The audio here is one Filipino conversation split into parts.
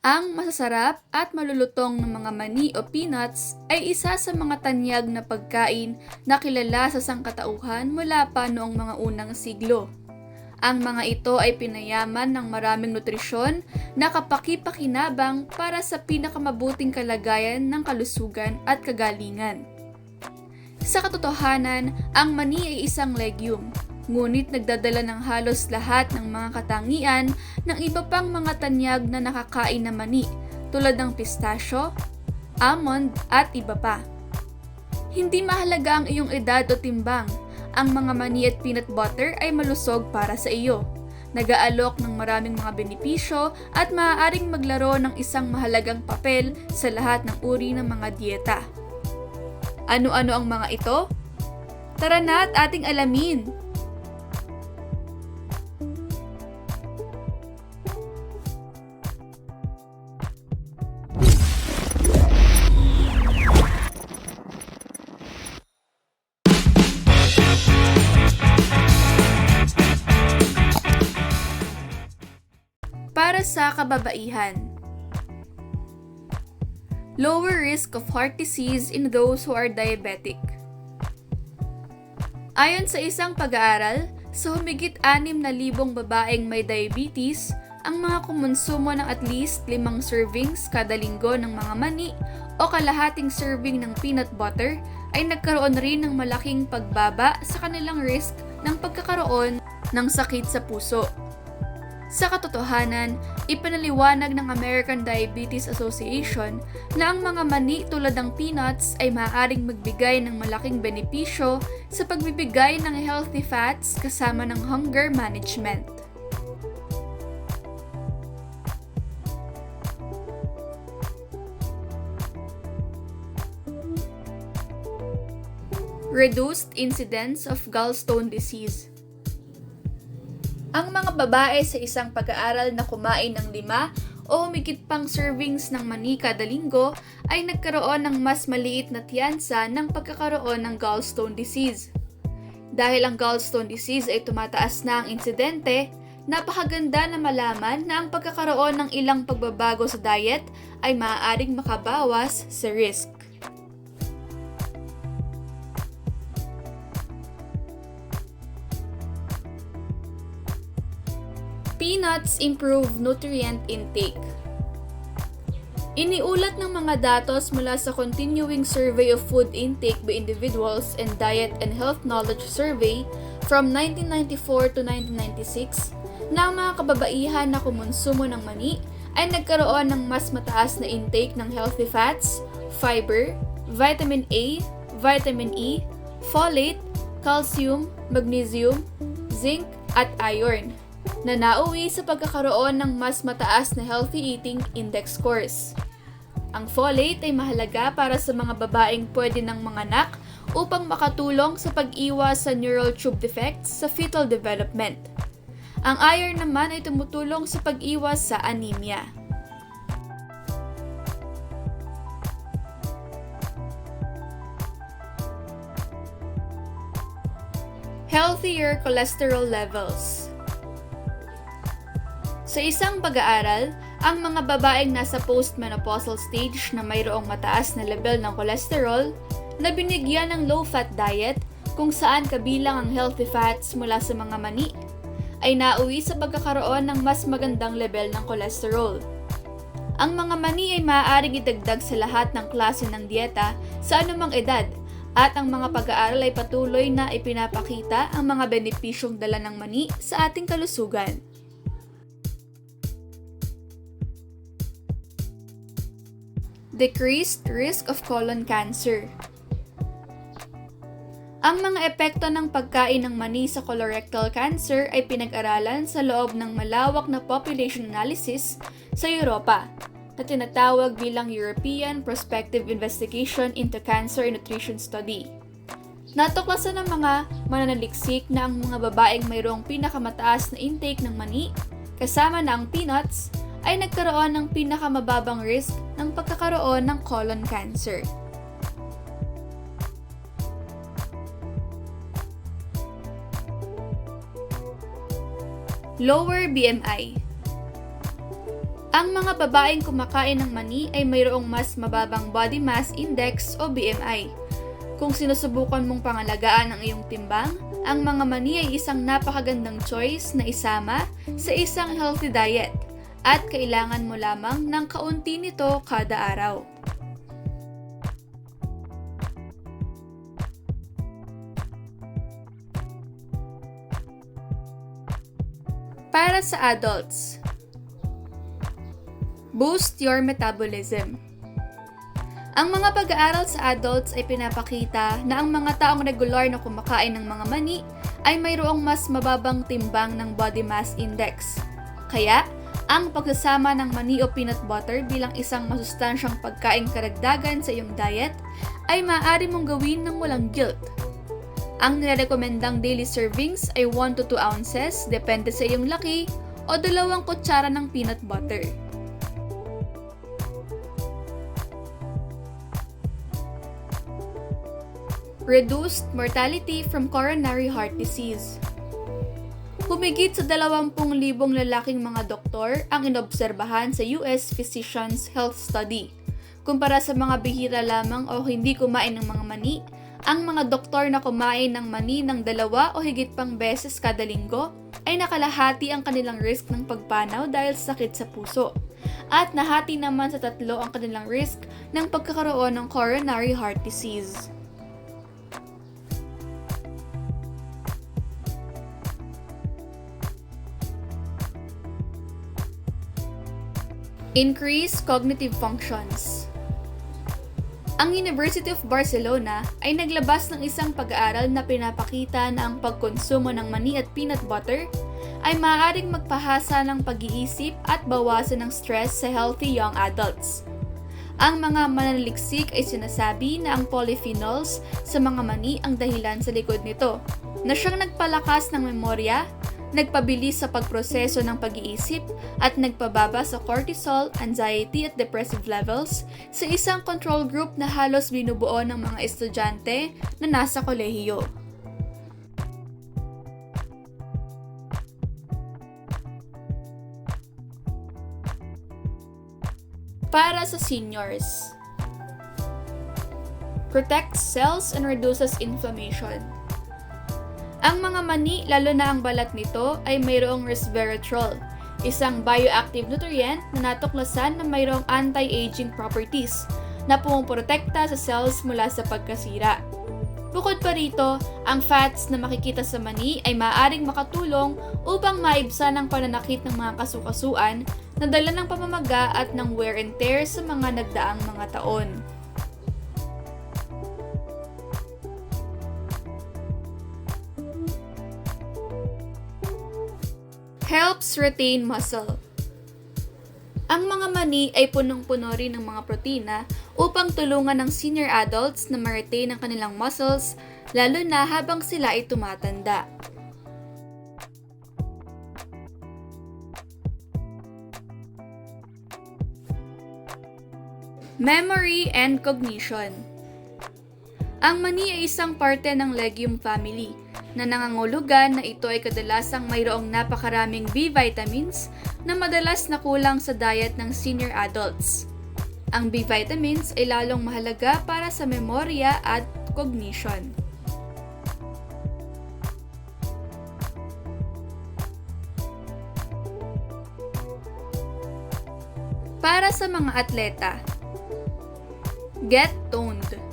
Ang masasarap at malulutong ng mga mani o peanuts ay isa sa mga tanyag na pagkain na kilala sa sangkatauhan mula pa noong mga unang siglo. Ang mga ito ay pinayaman ng maraming nutrisyon na kapakipakinabang para sa pinakamabuting kalagayan ng kalusugan at kagalingan. Sa katotohanan, ang mani ay isang legume ngunit nagdadala ng halos lahat ng mga katangian ng iba pang mga tanyag na nakakain na mani tulad ng pistachio, almond at iba pa. Hindi mahalaga ang iyong edad o timbang, ang mga mani at peanut butter ay malusog para sa iyo. Nag-aalok ng maraming mga benepisyo at maaaring maglaro ng isang mahalagang papel sa lahat ng uri ng mga dieta. Ano-ano ang mga ito? Tara na at ating alamin! Sa kababaihan, lower risk of heart disease in those who are diabetic. Ayon sa isang pag-aaral, sa humigit 6,000 babaeng may diabetes, ang mga kumonsumo ng at least limang servings kada linggo ng mga mani o kalahating serving ng peanut butter ay nagkaroon rin ng malaking pagbaba sa kanilang risk ng pagkakaroon ng sakit sa puso. Sa katotohanan, ipinaliwanag ng American Diabetes Association na ang mga mani tulad ng peanuts ay maaaring magbigay ng malaking benepisyo sa pagbibigay ng healthy fats kasama ng hunger management. Reduced incidence of gallstone disease ang mga babae sa isang pag-aaral na kumain ng lima o humigit pang servings ng mani kada linggo ay nagkaroon ng mas maliit na tiyansa ng pagkakaroon ng gallstone disease. Dahil ang gallstone disease ay tumataas na ang insidente, napakaganda na malaman na ang pagkakaroon ng ilang pagbabago sa diet ay maaaring makabawas sa risk. Peanuts improve nutrient intake. Iniulat ng mga datos mula sa Continuing Survey of Food Intake by Individuals and Diet and Health Knowledge Survey from 1994 to 1996 na ang mga kababaihan na kumonsumo ng mani ay nagkaroon ng mas mataas na intake ng healthy fats, fiber, vitamin A, vitamin E, folate, calcium, magnesium, zinc, at iron na nauwi sa pagkakaroon ng mas mataas na healthy eating index scores. Ang folate ay mahalaga para sa mga babaeng pwede ng manganak upang makatulong sa pag-iwas sa neural tube defects sa fetal development. Ang iron naman ay tumutulong sa pag-iwas sa anemia. Healthier cholesterol levels sa isang pag-aaral, ang mga babaeng nasa postmenopausal stage na mayroong mataas na level ng cholesterol na binigyan ng low-fat diet kung saan kabilang ang healthy fats mula sa mga mani ay nauwi sa pagkakaroon ng mas magandang level ng cholesterol. Ang mga mani ay maaaring idagdag sa lahat ng klase ng dieta sa anumang edad at ang mga pag-aaral ay patuloy na ipinapakita ang mga benepisyong dala ng mani sa ating kalusugan. Decreased risk of colon cancer. Ang mga epekto ng pagkain ng mani sa colorectal cancer ay pinag-aralan sa loob ng malawak na population analysis sa Europa na tinatawag bilang European Prospective Investigation into Cancer and Nutrition Study. Natuklasan ng mga mananaliksik na ang mga babaeng mayroong pinakamataas na intake ng mani, kasama na ang peanuts, ay nagkaroon ng pinakamababang risk ng pagkakaroon ng colon cancer. Lower BMI Ang mga babaeng kumakain ng mani ay mayroong mas mababang body mass index o BMI. Kung sinusubukan mong pangalagaan ang iyong timbang, ang mga mani ay isang napakagandang choice na isama sa isang healthy diet at kailangan mo lamang ng kaunti nito kada araw. Para sa adults, boost your metabolism. Ang mga pag-aaral sa adults ay pinapakita na ang mga taong regular na kumakain ng mga mani ay mayroong mas mababang timbang ng body mass index. Kaya, ang pagsasama ng mani o peanut butter bilang isang masustansyang pagkain karagdagan sa iyong diet ay maaari mong gawin ng walang guilt. Ang nirekomendang daily servings ay 1 to 2 ounces depende sa iyong laki o dalawang kutsara ng peanut butter. Reduced mortality from coronary heart disease. Humigit sa 20,000 lalaking mga doktor ang inobserbahan sa US Physicians Health Study. Kumpara sa mga bihira lamang o hindi kumain ng mga mani, ang mga doktor na kumain ng mani ng dalawa o higit pang beses kada linggo ay nakalahati ang kanilang risk ng pagpanaw dahil sa sakit sa puso. At nahati naman sa tatlo ang kanilang risk ng pagkakaroon ng coronary heart disease. Increase cognitive functions. Ang University of Barcelona ay naglabas ng isang pag-aaral na pinapakita na ang pagkonsumo ng mani at peanut butter ay maaaring magpahasa ng pag-iisip at bawasan ng stress sa healthy young adults. Ang mga mananaliksik ay sinasabi na ang polyphenols sa mga mani ang dahilan sa likod nito, na siyang nagpalakas ng memorya, nagpabilis sa pagproseso ng pag-iisip at nagpababa sa cortisol, anxiety at depressive levels sa isang control group na halos binubuo ng mga estudyante na nasa kolehiyo. Para sa seniors, protects cells and reduces inflammation. Ang mga mani, lalo na ang balat nito, ay mayroong resveratrol, isang bioactive nutrient na natuklasan na mayroong anti-aging properties na pumuprotekta sa cells mula sa pagkasira. Bukod pa rito, ang fats na makikita sa mani ay maaaring makatulong upang maibsan ang pananakit ng mga kasukasuan na dala ng pamamaga at ng wear and tear sa mga nagdaang mga taon. Helps retain muscle. Ang mga mani ay punong-puno rin ng mga protina upang tulungan ng senior adults na ma-retain ang kanilang muscles lalo na habang sila ay tumatanda. Memory and cognition. Ang mani ay isang parte ng legume family na nangangulugan na ito ay kadalasang mayroong napakaraming B vitamins na madalas na kulang sa diet ng senior adults. Ang B vitamins ay lalong mahalaga para sa memorya at cognition. Para sa mga atleta, get toned.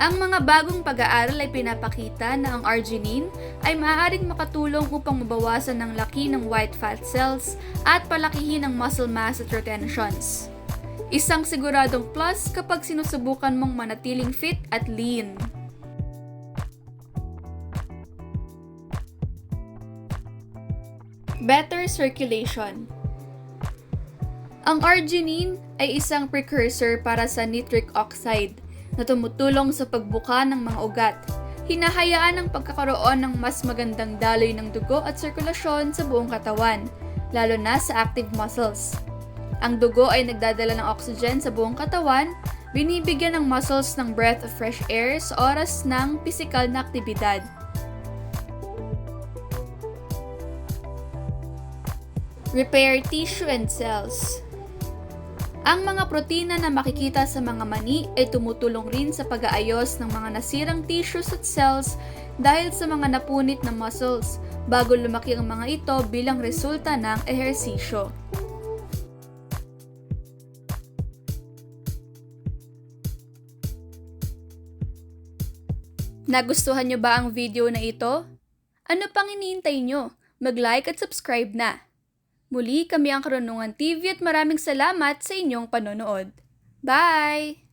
Ang mga bagong pag-aaral ay pinapakita na ang arginine ay maaaring makatulong upang mabawasan ng laki ng white fat cells at palakihin ang muscle mass at retentions. Isang siguradong plus kapag sinusubukan mong manatiling fit at lean. Better circulation. Ang arginine ay isang precursor para sa nitric oxide na tumutulong sa pagbuka ng mga ugat. Hinahayaan ang pagkakaroon ng mas magandang daloy ng dugo at sirkulasyon sa buong katawan, lalo na sa active muscles. Ang dugo ay nagdadala ng oxygen sa buong katawan, binibigyan ng muscles ng breath of fresh air sa oras ng pisikal na aktibidad. Repair tissue and cells. Ang mga protina na makikita sa mga mani ay tumutulong rin sa pag-aayos ng mga nasirang tissues at cells dahil sa mga napunit na muscles bago lumaki ang mga ito bilang resulta ng ehersisyo. Nagustuhan nyo ba ang video na ito? Ano pang iniintay nyo? Mag-like at subscribe na! Muli kami ang Karunungan TV at maraming salamat sa inyong panonood. Bye!